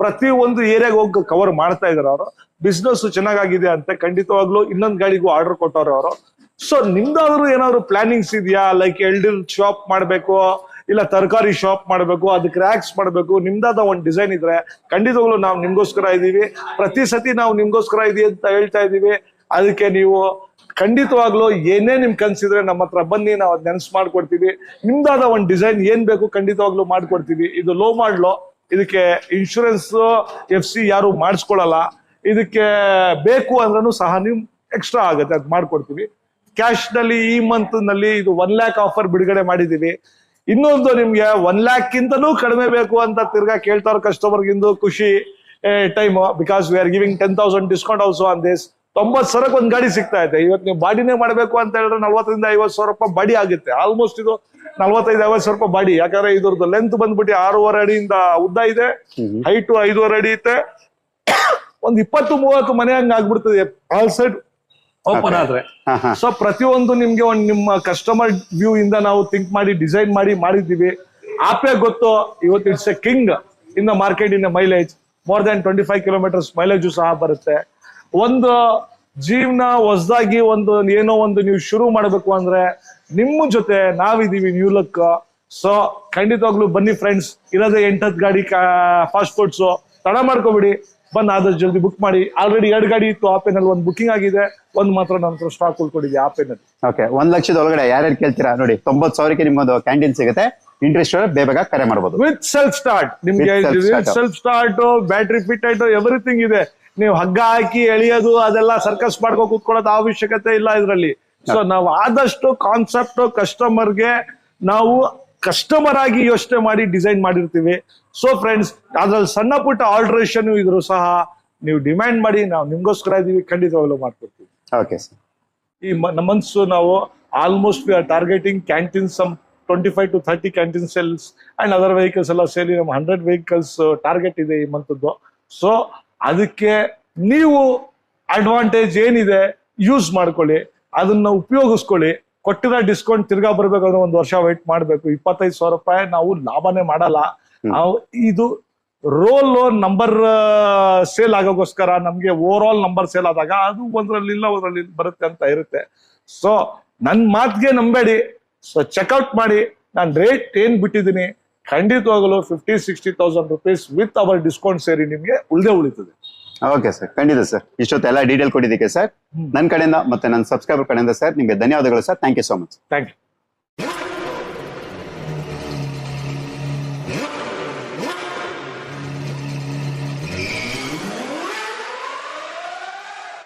ಪ್ರತಿ ಒಂದು ಏರಿಯಾಗ ಹೋಗಿ ಕವರ್ ಮಾಡ್ತಾ ಇದಾರೆ ಅವರು. ಬಿಸ್ನೆಸ್ ಚೆನ್ನಾಗಾಗಿದೆ ಅಂತ ಖಂಡಿತವಾಗ್ಲೂ ಇನ್ನೊಂದು ಗಾಡಿಗೂ ಆರ್ಡರ್ ಕೊಟ್ಟವ್ರು ಅವರು. ಸೊ ನಿಮ್ದಾದ್ರೂ ಏನಾದ್ರು ಪ್ಲಾನಿಂಗ್ಸ್ ಇದೆಯಾ? ಲೈಕ್ ಎಲ್ಡಿರ್ ಶಾಪ್ ಮಾಡ್ಬೇಕು, ಇಲ್ಲ ತರಕಾರಿ ಶಾಪ್ ಮಾಡಬೇಕು, ಅದಕ್ಕೆ ರ್ಯಾಕ್ಸ್ ಮಾಡಬೇಕು. ನಿಮ್ದಾದ ಒಂದು ಡಿಸೈನ್ ಇದ್ರೆ ಖಂಡಿತವಾಗ್ಲೂ ನಾವು ನಿಮ್ಗೋಸ್ಕರ ಇದೀವಿ. ಪ್ರತಿ ಸತಿ ನಾವು ನಿಮ್ಗೋಸ್ಕರ ಇದೀವಿ ಅಂತ ಹೇಳ್ತಾ ಇದೀವಿ. ಅದಕ್ಕೆ ನೀವು ಖಂಡಿತವಾಗ್ಲೂ ಏನೇ ನಿಮ್ ಕನ್ಸಿದ್ರೆ ನಮ್ಮ ಹತ್ರ ಬನ್ನಿ, ನಾವು ಅದ್ ನೆನ್ಸ್ ಮಾಡ್ಕೊಡ್ತೀವಿ. ನಿಮ್ದಾದ ಒಂದು ಡಿಸೈನ್ ಏನ್ ಬೇಕು ಖಂಡಿತವಾಗ್ಲೂ ಮಾಡ್ಕೊಡ್ತೀವಿ. ಇದು ಲೋ ಮಾಡ್ಲೋ ಇದಕ್ಕೆ ಇನ್ಶೂರೆನ್ಸ್ ಎಫ್ ಸಿ ಯಾರು ಮಾಡಿಸ್ಕೊಳಲ್ಲ. ಇದಕ್ಕೆ ಬೇಕು ಅಂದ್ರೂ ಸಹ ನೀವು ಎಕ್ಸ್ಟ್ರಾ ಆಗುತ್ತೆ, ಅದ್ ಮಾಡ್ಕೊಡ್ತೀವಿ. ಕ್ಯಾಶ್ನಲ್ಲಿ ಈ ಮಂತ್ನಲ್ಲಿ ಇದು ಒನ್ ಲ್ಯಾಕ್ ಆಫರ್ ಬಿಡುಗಡೆ ಮಾಡಿದೀವಿ. ಇನ್ನೊಂದು ನಿಮ್ಗೆ ಒನ್ ಲ್ಯಾಕ್ ಕಿಂತನೂ ಕಡಿಮೆ ಬೇಕು ಅಂತ ತಿರ್ಗಾ ಕೇಳ್ತಾರ ಕಸ್ಟಮರ್ಗಿಂದು ಖುಷಿ time because we are giving ten thousand discount also on this ತೊಂಬತ್ ಸಾವಿರಕ್ಕೆ ಒಂದು ಗಾಡಿ ಸಿಗ್ತಾ ಇದೆ. ಇವತ್ತು ನೀವು ಬಾಡಿನೇ ಮಾಡಬೇಕು ಅಂತ ಹೇಳಿದ್ರೆ ನಲ್ವತ್ತರಿಂದ ಐವತ್ತು ಸಾವಿರ ರೂಪಾಯಿ ಬಾಡಿ ಆಗುತ್ತೆ. ಆಲ್ಮೋಸ್ಟ್ ಇದು ನಲ್ವತ್ತೈದು ಐವತ್ತು ಸಾವಿರ ರೂಪಾಯಿ ಬಾಡಿ. ಯಾಕಂದ್ರೆ ಇದ್ರದ್ದು ಲೆಂತ್ ಬಂದ್ಬಿಟ್ಟು ಆರೂವರೆ ಅಡಿಯಿಂದ ಉದ್ದ ಇದೆ. ಹೈಟು ಐದೂವರೆ ಅಡಿ ಐತೆ ಒಂದು ಇಪ್ಪತ್ತು ಮೂವತ್ತು ಮನೆ ಹಂಗ ಆಗ್ಬಿಡ್ತದೆ ಆಲ್ ಸೈಡ್ ಓಪನ್ ಆದ್ರೆ. ಸೊ ಪ್ರತಿಯೊಂದು ನಿಮ್ಗೆ ಒಂದು ನಿಮ್ಮ ಕಸ್ಟಮರ್ ವ್ಯೂ ಇಂದ ನಾವು ಥಿಂಕ್ ಮಾಡಿ ಡಿಸೈನ್ ಮಾಡಿ ಮಾಡಿದ್ದೀವಿ. ಆಪೇ ಗೊತ್ತು ಇವತ್ತು it's a king in the market in mileage more than twenty five kilometers mileage ಸಹ ಬರುತ್ತೆ. ಒಂದು ಜೀವನ ಹೊಸದಾಗಿ ಒಂದು ಏನೋ ಒಂದು ನೀವು ಶುರು ಮಾಡಬೇಕು ಅಂದ್ರೆ ನಿಮ್ಮ ಜೊತೆ ನಾವಿದೀವಿ ನ್ಯೂ ಲಕ್ ಸೊ ಖಂಡಿತವಾಗ್ಲೂ ಬನ್ನಿ ಫ್ರೆಂಡ್ಸ್ ಇರೋದೇ ಎಂಟತ್ ಗಾಡಿ ಫಾಸ್ಟ್ ಫುಡ್ಸು ತಡ ಮಾಡ್ಕೋಬಿಡಿ. ಬಂದ್ ಆದಷ್ಟು ಜಲ್ದಿ ಬುಕ್ ಮಾಡಿ. ಆಲ್ರೆಡಿ ಎರಡು ಗಾಡಿ ಇತ್ತು ಆಪೇನಲ್ಲಿ ಒಂದು ಬುಕಿಂಗ್ ಆಗಿದೆ. ಒಂದು ಮಾತ್ರ ನಂತರ ಸ್ಟಾಕ್ ಉಳ್ಕೊಂಡಿದೆ ಆಪೇನಲ್ಲಿ ಓಕೆ ಒಂದ್ ಲಕ್ಷದ ಒಳಗಡೆ ಯಾರ್ಯಾರು ಕೇಳ್ತೀರಾ? ನೋಡಿ ತೊಂಬತ್ ಸಾವಿರಕ್ಕೆ ನಿಮ್ಗೊಂದು ಕ್ಯಾಂಟೀನ್ ಸಿಗುತ್ತೆ. ಇಂಟ್ರೆಸ್ಟ್ ಬೇಗ ಕರೆ ಮಾಡಬಹುದು ವಿತ್ ಸೆಲ್ಫ್ ಸ್ಟಾರ್ಟ್ ನಿಮ್ಗೆ ಸೆಲ್ಫ್ ಸ್ಟಾರ್ಟ್ ಬ್ಯಾಟ್ರಿ ಫಿಟ್ ಆಯ್ತು ಎವ್ರಿಥಿಂಗ್ ಇದೆ. ನೀವು ಹಗ್ಗ ಹಾಕಿ ಎಳಿಯೋದು ಅದೆಲ್ಲ ಸರ್ಕಸ್ ಮಾಡ್ಕೋ ಕೂತ್ಕೊಳ್ಳೋದು ಅವಶ್ಯಕತೆ ಇಲ್ಲ ಇದರಲ್ಲಿ. ಸೊ ನಾವು ಆದಷ್ಟು ಕಾನ್ಸೆಪ್ಟ್ ಕಸ್ಟಮರ್ಗೆ ನಾವು ಕಸ್ಟಮರ್ ಆಗಿ ಯೋಚನೆ ಮಾಡಿ ಡಿಸೈನ್ ಮಾಡಿರ್ತೀವಿ. ಸೊ ಫ್ರೆಂಡ್ಸ್ ಅದ್ರಲ್ಲಿ ಸಣ್ಣ ಪುಟ್ಟ ಆಲ್ಟ್ರೇಷನ್ ಇದ್ರು ಸಹ ನೀವು ಡಿಮ್ಯಾಂಡ್ ಮಾಡಿ ನಾವು ನಿಮ್ಗೋಸ್ಕರ ಇದೀವಿ ಖಂಡಿತವಾಗ್ಲೂ ಮಾಡ್ಕೊಡ್ತೀವಿ. ಓಕೆ ಸರ್ ಈ ಮನ್ಸು ನಾವು almost we are targeting canteen some twenty five to thirty canteen sales and other vehicles ಎಲ್ಲ ಸೇರಿ ನಮ್ಮ ಹಂಡ್ರೆಡ್ ವೆಹಿಕಲ್ಸ್ ಟಾರ್ಗೆಟ್ ಇದೆ ಈ ಮಂತದ್ದು ಸೊ ಅದಕ್ಕೆ ನೀವು ಅಡ್ವಾಂಟೇಜ್ ಏನಿದೆ ಯೂಸ್ ಮಾಡ್ಕೊಳ್ಳಿ. ಅದನ್ನ ಉಪಯೋಗಿಸ್ಕೊಳ್ಳಿ. ಕೊಟ್ಟಿರೋ ಡಿಸ್ಕೌಂಟ್ ತಿರ್ಗಾ ಬರ್ಬೇಕಾದ್ರೆ ಒಂದು ವರ್ಷ ವೆಯ್ಟ್ ಮಾಡಬೇಕು. ಇಪ್ಪತ್ತೈದು ಸಾವಿರ ರೂಪಾಯಿ ನಾವು ಲಾಭನೇ ಮಾಡಲ್ಲ. ನಾವು ಇದು ರೋಲ್ ನಂಬರ್ ಸೇಲ್ ಆಗೋಗೋಸ್ಕರ ನಮ್ಗೆ ಓವರ್ ಆಲ್ ನಂಬರ್ ಸೇಲ್ ಆದಾಗ ಅದು ಒಂದ್ರಲ್ಲಿ ಇಲ್ಲ ಒಂದ್ರಲ್ಲಿ ಬರುತ್ತೆ ಅಂತ ಇರುತ್ತೆ. ಸೊ ನನ್ನ ಮಾತಿಗೆ ನಂಬೇಡಿ. ಸೊ ಚೆಕ್ಔಟ್ ಮಾಡಿ. ನಾನು ರೇಟ್ ಏನ್ ಬಿಟ್ಟಿದ್ದೀನಿ? ಖಂಡಿತವಾಗಲು fifty sixty thousand rupees with our discount ಸೇರಿ ನಿಮಗೆ ಉಳಿದೇ ಉಳಿತದೆ. ಓಕೆ ಸರ್ ಖಂಡಿತ ಸರ್ ಇಷ್ಟೊತ್ತು ಎಲ್ಲ ಡೀಟೇಲ್ ಕೊಟ್ಟಿದ್ದಕ್ಕೆ ಸರ್ ನನ್ನ ಕಡೆಯಿಂದ ಮತ್ತೆ ನನ್ನ ಸಬ್ಸ್ಕ್ರೈಬರ್ ಕಡೆಯಿಂದ ಸರ್ ನಿಮಗೆ ಧನ್ಯವಾದಗಳು sir thank you so much thank you